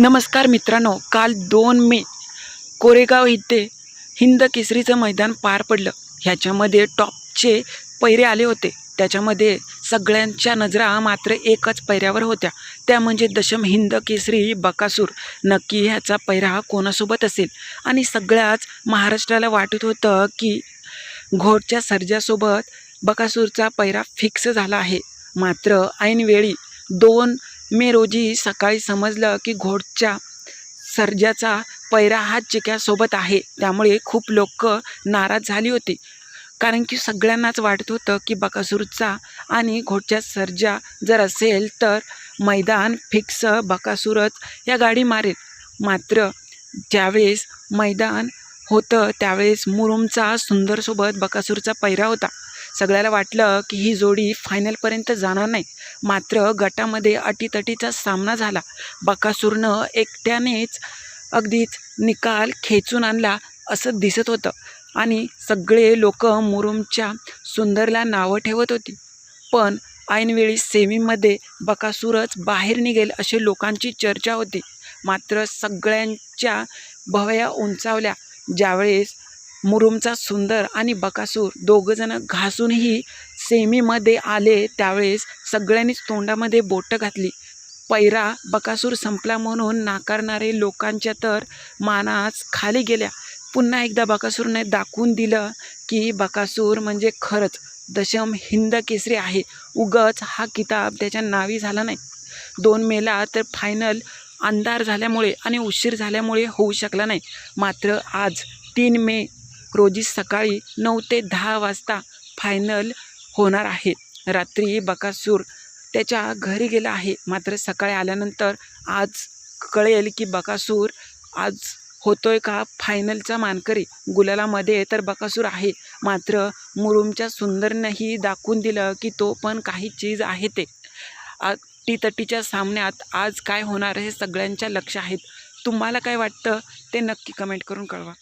नमस्कार मित्रांनो काल दोन मे कोरेगाव इथे हिंद केसरीचं मैदान पार पडलं. ह्याच्यामध्ये टॉपचे पैरे आले होते. त्याच्यामध्ये सगळ्यांच्या नजरा मात्र एकच पैऱ्यावर होत्या. त्या म्हणजे दशम हिंद केसरी बकासूर. नक्की ह्याचा पैरा कोणासोबत असेल? आणि सगळ्याच महाराष्ट्राला वाटत होतं की घोटच्या सर्जासोबत बकासूरचा पैरा फिक्स झाला आहे. मात्र ऐनवेळी दोन मे रोजी सकाळी समजलं की घोडच्या सर्जाचा पैरा हा चिक्यासोबत आहे. त्यामुळे खूप लोक नाराज झाली होती. कारण की सगळ्यांनाच वाटत होतं की बकासूरचा आणि घोटच्या सर्जा जर असेल तर मैदान फिक्स बकासूरच या गाडी मारेल. मात्र ज्यावेळेस मैदान होतं त्यावेळेस मुरुमचा सुंदरसोबत बकासूरचा पैरा होता. सगळ्याला वाटलं की ही जोडी फायनलपर्यंत जाणार नाही. मात्र गटामध्ये अटीतटीचा सामना झाला. बकासूरनं एकट्यानेच अगदीच निकाल खेचून आणला असं दिसत होतं आणि सगळे लोक मुरुमच्या सुंदरला नावं ठेवत होती. पण ऐनवेळी सेमीमध्ये बकासूरच बाहेर निघेल अशी लोकांची चर्चा होती. मात्र सगळ्यांच्या भवया उंचावल्या. ज्यावेळेस मुरुमचा सुंदर आणि बकासूर दोघंजणं घासूनही सेमीमध्ये आले. त्यावेळेस सगळ्यांनीच तोंडामध्ये बोटं घातली. पैरा बकासूर संपला म्हणून नाकारणारे लोकांच्या तर मानाच खाली गेल्या. पुन्हा एकदा बकासूरने दाखवून दिलं की बकासूर म्हणजे खरंच दशम हिंद केसरी आहे. उगच हा किताब त्याच्या नावी झाला नाही. दोन मेला तर फायनल अंधार झाल्यामुळे आणि उशीर झाल्यामुळे होऊ शकला नाही. मात्र आज तीन मे रोजी सकाळी नऊ ते दहा वाजता फायनल होणार आहे. रात्री बकासूर त्याच्या घरी गेला आहे. मात्र सकाळी आल्यानंतर आज कळेल की बकासूर आज होतोय का? फायनलचा मानकरी गुलालामध्ये तर बकासूर आहे. मात्र मुरुमच्या सुंदरनंही दाखवून दिलं की तो पण काही चीज आहे ते. अटीतटीच्या सामन्यात आज काय होणार हे सगळ्यांच्या लक्ष आहेत. तुम्हाला काय वाटतं? ते नक्की कमेंट करून कळवा.